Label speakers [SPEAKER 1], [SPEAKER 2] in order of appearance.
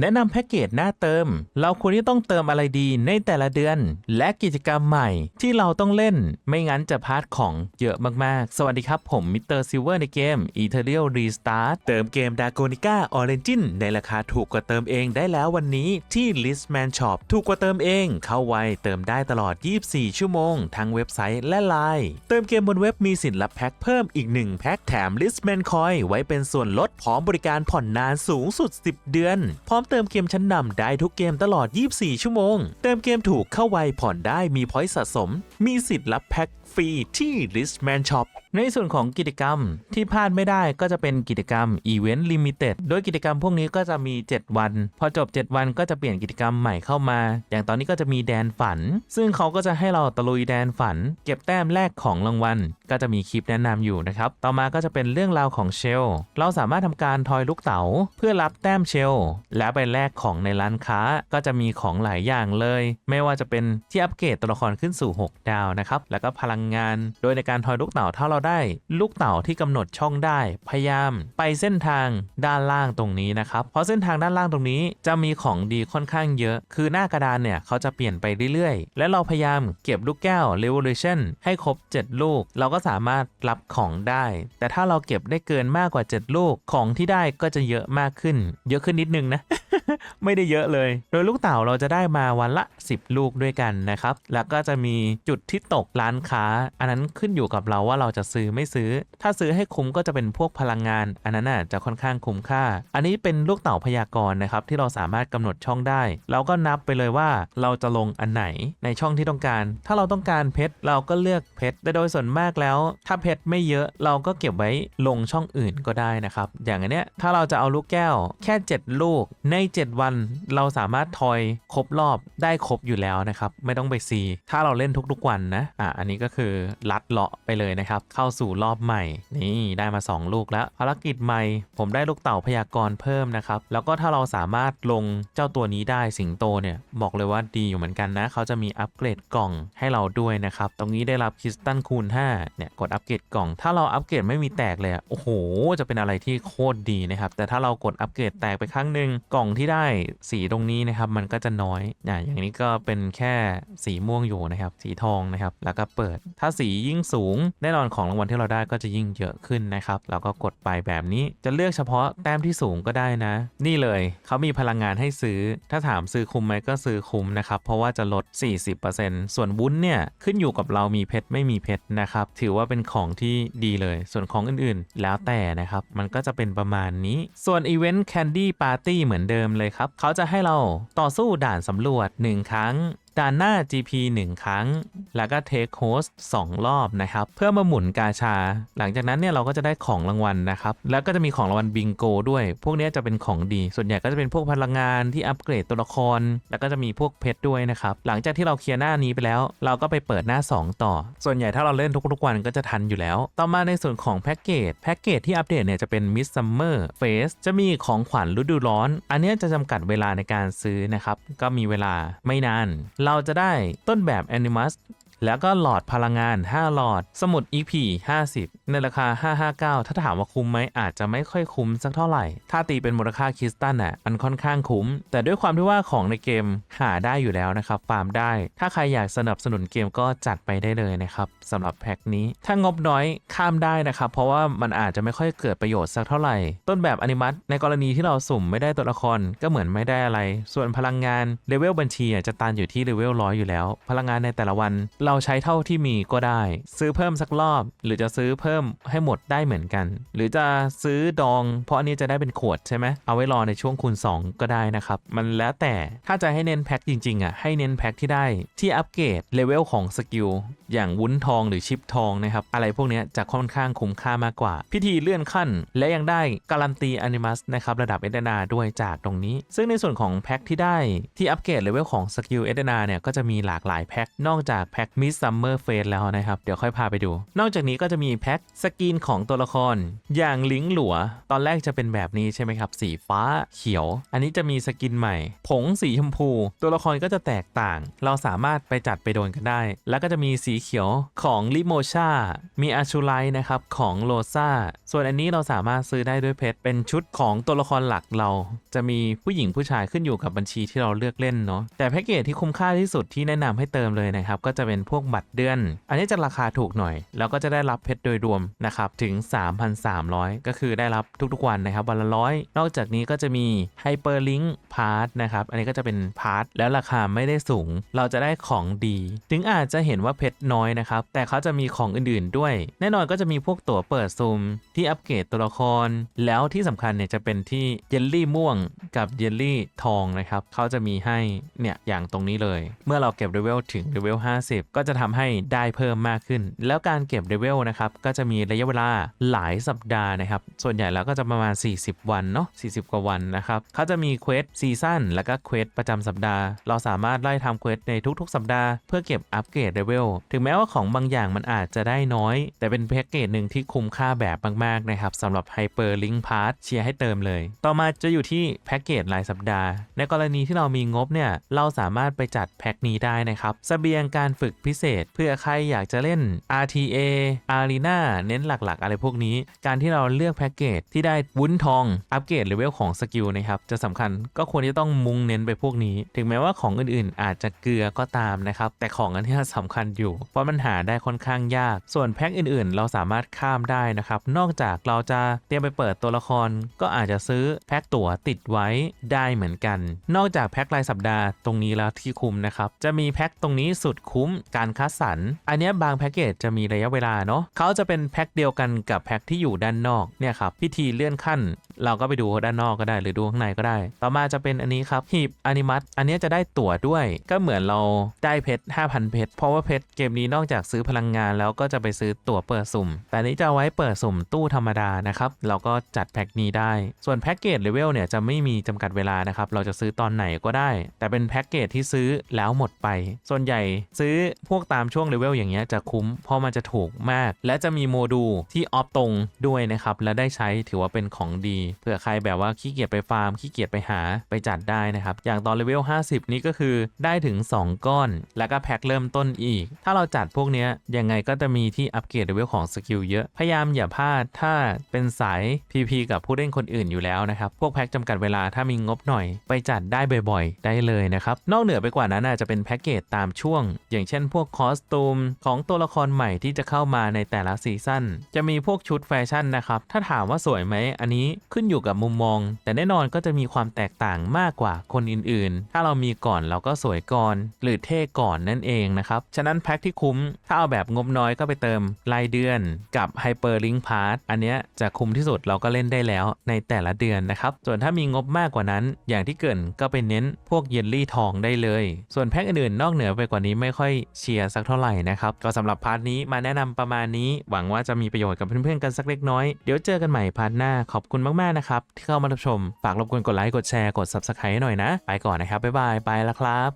[SPEAKER 1] แนะนำแพ็กเกจหน้าเติม เราควรที่ต้องเติมอะไรดีในแต่ละเดือน และกิจกรรมใหม่ที่เราต้องเล่น ไม่งั้นจะพลาดของเยอะมากๆ สวัสดีครับผมมิสเตอร์ซิลเวอร์ในเกม e t e r i a l Restart เติมเกม d a g o n i c a Origin ในราคาถูกกว่าเติมเองได้แล้ววันนี้ที่ Listman Shop ถูกกว่าเติมเอง เข้าไวเติมได้ตลอด 24 ชั่วโมง ทั้งเว็บไซต์และไลน์เติมเกมบนเว็บมีสิทธิ์รับแพ็คเพิ่มอีก1แพ็คแถม Listman Coin ไว้เป็นส่วนลดพร้อมบริการผ่อนนานสูงสุด 10 เดือน พร้อมเติมเกมชั้นนำได้ทุกเกมตลอด 24 ชั่วโมง เติมเกมถูกเข้าไวผ่อนได้มีพอยต์สะสม มีสิทธิ์รับแพ็คฟรีที่ Listman Shop ในส่วนของกิจกรรมที่พลาดไม่ได้ก็จะเป็นกิจกรรม Event Limited โดยกิจกรรมพวกนี้ก็จะมี 7 วัน พอจบ 7 วันก็จะเปลี่ยนกิจกรรมใหม่เข้ามา อย่างตอนนี้ก็จะมีแดนฝัน ซึ่งเขาก็จะให้เราตะลุยแดนฝัน เก็บแต้มแรกของรางวัลก็จะมีคลิปแนะนำอยู่นะครับ ต่อมาก็จะเป็นเรื่องราวของเชล เราสามารถทำการทอยลูกเต๋าเพื่อรับแต้มเชล แล้วไปแลกของในร้านค้าก็จะมีของหลายอย่างเลย ไม่ว่าจะเป็นที่อัปเกรดตัวละครขึ้นสู่ 6 ดาวนะครับ แล้วก็พลังงาน โดยในการทอยลูกเต๋าถ้าเราได้ ลูกเต๋าที่กำหนดช่องได้ พยายาม ไปเส้นทางด้านล่างตรงนี้นะครับ เพราะเส้นทางด้านล่างตรงนี้จะมีของดีค่อนข้างเยอะ คือหน้ากระดานเนี่ยเขาจะเปลี่ยนไปเรื่อยๆ และเราพยายามเก็บลูกแก้ว Revolution ให้ครบ 7 ลูก เราก็สามารถรับของได้ แต่ถ้าเราเก็บได้เกินมากกว่า 7 ลูกของที่ได้ก็จะเยอะมากขึ้น เยอะขึ้นนิดนึงนะไม่ได้เยอะเลย โดยลูกเต่าเราจะได้มาวันละ 10 ลูกด้วยกันนะครับ แล้วก็จะมีจุดที่ตกร้านค้า อันนั้นขึ้นอยู่กับเราว่าเราจะซื้อไม่ซื้อ ถ้าซื้อให้คุ้มก็จะเป็นพวกพลังงาน อันนั้นน่ะจะค่อนข้างคุ้มค่า อันนี้เป็นลูกเต่าพยากรณ์นะครับที่เราสามารถกำหนดช่องได้ เราก็นับไปเลยว่าเราจะลงอันไหนในช่องที่ต้องการ ถ้าเราต้องการเพชรเราก็เลือกเพชรแต่โดยส่วนมากแล้ว ถ้าเพชรไม่เยอะเราก็เก็บไว้ลงช่องอื่นก็ได้นะครับ อย่างอันเนี้ยถ้าเราจะเอาลูกแก้วแค่ 7 ลูกใน7 วันเราสามารถทอยครบรอบได้ครบอยู่แล้วนะครับ ไม่ต้องไปซีถ้าเราเล่นทุกๆวันนะอะอันนี้ก็คือลัดเลาะไปเลยนะครับ เข้าสู่รอบใหม่ นี่ได้มา 2 ลูกแล้วภารกิจใหม่ ผมได้ลูกเต่าพยากรณ์เพิ่มนะครับ แล้วก็ถ้าเราสามารถลงเจ้าตัวนี้ได้สิงโตเนี่ย บอกเลยว่าดีอยู่เหมือนกันนะ เขาจะมีอัปเกรดกล่องให้เราด้วยนะครับ ตรงนี้ได้รับคริสตัลคูณ5เนี่ยกดอัปเกรดกล่อง ถ้าเราอัปเกรดไม่มีแตกเลยโอ้โห จะเป็นอะไรที่โคตรดีนะครับแต่ถ้าเรากดอัปเกรดแตกไปครั้งหนึ่งกล่องที่ได้สีตรงนี้นะครับมันก็จะน้อยอ่าอย่างนี้ก็เป็นแค่สีม่วงอยู่นะครับ สีทองนะครับ แล้วก็เปิด ถ้าสียิ่งสูงแน่นอนของรางวัลที่เราได้ก็จะยิ่งเยอะขึ้นนะครับเราก็กดไปแบบนี้จะเลือกเฉพาะแต้มที่สูงก็ได้นะ นี่เลยเขามีพลังงานให้ซื้อ ถ้าถามซื้อคุ้มไหมก็ซื้อคุ้มนะครับเพราะว่าจะลด 40%ส่วนวุ้นเนี่ยขึ้นอยู่กับเรามีเพชรไม่มีเพชรนะครับถือว่าเป็นของที่ดีเลย ส่วนของอื่นๆ แล้วแต่นะครับมันก็จะเป็นประมาณนี้ ส่วนอีเวนต์ Candy Party เหมือนเดิมเลยครับ เขาจะให้เราต่อสู้ด่านสำรวจ 1 ครั้ง ด่านหน้า GP 1 ครั้ง แล้วก็ Take Host 2รอบนะครับ เพื่อมาหมุนกาชา หลังจากนั้นเนี่ยเราก็จะได้ของรางวัลนะครับ แล้วก็จะมีของรางวัลบิงโกด้วย พวกนี้จะเป็นของดี ส่วนใหญ่ก็จะเป็นพวกพลังงานที่อัปเกรดตัวละคร แล้วก็จะมีพวกเพชรด้วยนะครับ หลังจากที่เราเคลียร์หน้านี้ไปแล้ว เราก็ไปเปิดหน้า 2 ต่อ ส่วนใหญ่ถ้าเราเล่นทุกๆวันก็จะทันอยู่แล้ว ต่อมาในส่วนของแพ็กเกจ แพ็กเกจที่อัปเดตเนี่ยจะเป็น Mid Summer Phase จะมีของขวัญฤดูร้อน อันเนี้ยจะจำกัดเวลาในการซื้อนะครับ ก็มีเวลาไม่นานเราจะได้ต้นแบบ Animus แล้วก็หลอดพลังงาน 5 หลอด สมุด EP 50 ในราคา 559 ถ้าถามว่าคุ้มไหมอาจจะไม่ค่อยคุ้มสักเท่าไหร่ ถ้าตีเป็นมูลค่าคริสตัลน่ะมันค่อนข้างคุ้ม แต่ด้วยความที่ว่าของในเกมหาได้อยู่แล้วนะครับฟาร์มได้ ถ้าใครอยากสนับสนุนเกมก็จัดไปได้เลยนะครับสำหรับแพ็คนี้ ถ้างบน้อยข้ามได้นะครับเพราะว่ามันอาจจะไม่ค่อยเกิดประโยชน์สักเท่าไหร่ ต้นแบบอนิมัตในกรณีที่เราสุ่มไม่ได้ตัวละครก็เหมือนไม่ได้อะไร ส่วนพลังงานเลเวลบัญชีจะตันอยู่ที่เลเวลร้อยอยู่แล้ว พลังงานในแต่ละวันเราใช้เท่าที่มีก็ได้ ซื้อเพิ่มสักรอบ หรือจะซื้อเพิ่มให้หมดได้เหมือนกัน หรือจะซื้อดอง เพราะอันนี้จะได้เป็นขวดใช่ไหมเอาไว้รอในช่วงคูณ 2 ก็ได้นะครับ มันแล้วแต่ถ้าจะให้เน้นแพ็คจริงๆอะให้เน้นแพ็คที่ได้ที่อัปเกรดเลเวลของสกิลอย่างวุ้นทองหรือชิปทองนะครับอะไรพวกนี้จะค่อนข้างคุ้มค่ามากกว่า พิธีเลื่อนขั้น และยังได้การันตีอนิมัสนะครับระดับเอเดนาด้วยจากตรงนี้ ซึ่งในส่วนของแพ็คที่ได้ที่อัปเกรดเลเวลของสกิลเอเดนาเนี่ยก็จะมีหลากหลายแพ็คนอกจากแพ็คมิสซัมเมอร์เฟสแล้วนะครับ เดี๋ยวค่อยพาไปดู นอกจากนี้ก็จะมีแพ็คสกินของตัวละคร อย่างลิงหลัว ตอนแรกจะเป็นแบบนี้ใช่ไหมครับ สีฟ้าเขียว อันนี้จะมีสกินใหม่ ผงสีชมพู ตัวละครก็จะแตกต่าง เราสามารถไปจัดไปโดนกันได้ แล้วก็จะมีสีเขียวของลิโมชา มีอาชูไลนะครับของโลซาส่วนอันนี้เราสามารถซื้อได้ด้วยเพชรเป็นชุดของตัวละครหลักเรา จะมีผู้หญิงผู้ชายขึ้นอยู่กับบัญชีที่เราเลือกเล่นเนาะแต่แพ็กเกจที่คุ้มค่าที่สุดที่แนะนำให้เติมเลยนะครับก็จะเป็นพวกบัตรเดือน อันนี้จะราคาถูกหน่อย แล้วก็จะได้รับเพชรโดยรวมนะครับถึง 3,300 ก็คือได้รับทุกๆวันนะครับวันละร้อยนอกจากนี้ก็จะมี Hyperlink Pass นะครับอันนี้ก็จะเป็นพาร์ทแล้วราคาไม่ได้สูง เราจะได้ของดี ถึงอาจจะเห็นว่าเพชรน้อยนะครับแต่เขาจะมีของอื่นๆด้วย แน่นอนก็จะมีพวกตั๋วเปิดซูมที่อัปเกรดตัวละคร แล้วที่สำคัญเนี่ยจะเป็นที่เยลลี่ม่วงกับเยลลี่ทองนะครับเขาจะมีให้เนี่ยอย่างตรงนี้เลย เมื่อเราเก็บเลเวลถึงเลเวล50ก็จะทำให้ได้เพิ่มมากขึ้น แล้วการเก็บเลเวลนะครับก็จะมีระยะเวลาหลายสัปดาห์นะครับ ส่วนใหญ่แล้วก็จะประมาณ 40 วันเนาะ40 กว่าวันนะครับเขาจะมีเควสซีซั่นแล้วก็เควสประจำสัปดาห์ เราสามารถไล่ทำเควสในทุกๆ สัปดาห์เพื่อเก็บอัปเกรดเลเวลถึงแม้ว่าของบางอย่างมันอาจจะได้น้อย แต่เป็นแพ็กเกจหนึ่งที่คุ้มค่าแบบมากๆนะครับสำหรับ Hyper Link Pass เชียร์ให้เติมเลย ต่อมาจะอยู่ที่แพ็กเกจรายสัปดาห์ ในกรณีที่เรามีงบเนี่ยเราสามารถไปจัดแพ็กนี้ได้นะครับสเสบียงการฝึกพิเศษ เพื่อใครอยากจะเล่น RTA Arena เน้นหลักๆ อะไรพวกนี้ การที่เราเลือกแพ็กเกจที่ได้วุ้นทองอัปเกรดเลเวลของสกิลนะครับจะสำคัญก็ควรที่ต้องมุ่งเน้นไปพวกนี้ ถึงแม้ว่าของอื่นๆ อาจจะเกลือก็ตามนะครับแต่ของอันนี้สำคัญอยู่ เพราะมันหาได้ค่อนข้างยาก ส่วนแพ็กอื่นๆ เราสามารถข้ามได้นะครับนอกจากเราจะเตรียมไปเปิดตัวละคร ก็อาจจะซื้อแพ็กตั๋วติดไว้ได้เหมือนกัน นอกจากแพ็กรายสัปดาห์ตรงนี้แล้วที่คุ้มนะครับจะมีแพ็กตรงนี้สุดคุ้มการคัดสรร อันนี้บางแพ็กเกจจะมีระยะเวลาเนาะเขาจะเป็นแพ็กเดียวกันกับแพ็กที่อยู่ด้านนอกเนี่ยครับพิธีเลื่อนขั้น เราก็ไปดูด้านนอกก็ได้ หรือดูข้างในก็ได้ ต่อมาจะเป็นอันนี้ครับหีบอนิมัตอันนี้จะได้ตั๋วด้วย ก็เหมือนเราได้เพชร5,000 เพชรเพราะว่าเพชรเกมนี้นอกจากซื้อพลังงาน แล้วก็จะไปซื้อตั๋วเปิดสุ่ม แต่นี้จะไว้เปิดสุ่มตู้ธรรมดานะครับเราก็จัดแพ็กนี้ได้ ส่วนแพ็กเกจเลเวลเนี่ยจะไม่มีจำกัดเวลานะครับเราจะซื้อตอนไหนก็ได้ แต่เป็นแพ็กเกจที่ซื้อแล้วหมดไป ส่วนใหญ่ซื้อพวกตามช่วงเลเวลอย่างเงี้ยจะคุ้มเพราะมันจะถูกมาก และจะมีโมดูลที่ออฟตรงด้วยนะครับ และได้ใช้ถือว่าเป็นของดีเผื่อใครแบบว่าขี้เกียจไปฟาร์มขี้เกียจไปหาไปจัดได้นะครับ อย่างตอนเลเวล50 นี้ก็คือได้ถึง 2 ก้อน แล้วก็แพ็คเริ่มต้นอีก ถ้าเราจัดพวกเนี้ยยังไงก็จะมีที่อัปเกรดเลเวลของสกิลเยอะพยายามอย่าพลาดถ้าเป็นสาย PP กับผู้เล่นคนอื่นอยู่แล้วนะครับพวกแพ็คจำกัดเวลาถ้ามีงบหน่อย ไปจัดได้บ่อยๆ ได้เลยนะครับนอกเหนือไปกว่านั้นอาจจะเป็นแพ็กเกจตามช่วง อย่างเช่นพวกคอสตูมของตัวละครใหม่ที่จะเข้ามาในแต่ละซีซั่นจะมีพวกชุดแฟชั่นนะครับ ถ้าถามว่าสวยไหม อันนี้ขึ้นอยู่กับมุมมอง แต่แน่นอนก็จะมีความแตกต่างมากกว่าคนอื่นๆ ถ้าเรามีก่อนเราก็สวยก่อน หรือเท่ก่อนนั่นเองนะครับ ฉะนั้นแพ็คที่คุ้ม ถ้าเอาแบบงบน้อยก็ไปเติมรายเดือนกับ Hyper Link Pass อันเนี้ยจะคุ้มที่สุดเราก็เล่นได้แล้วในแต่ละเดือนนะครับ ส่วนถ้ามีงบมากกว่านั้น อย่างที่เกินก็ไปเน้นพวกเยลลี่ทองได้เลย ส่วนแพ็คอื่นๆนอกเหนือไปกว่านี้ไม่ค่อยเชียร์สักเท่าไหร่นะครับ ก็สำหรับพาร์ทนี้มาแนะนำประมาณนี้ หวังว่าจะมีประโยชน์กับเพื่อนๆกันสักเล็กน้อย เดี๋ยวเจอกันใหม่พาร์ทหน้าขอบคุณมากๆนะครับที่เข้ามารับชม ฝากรบกวนกดไลค์กดแชร์กด subscribe ให้หน่อยนะ ไปก่อนนะครับบ๊ายบายไปแล้วครับ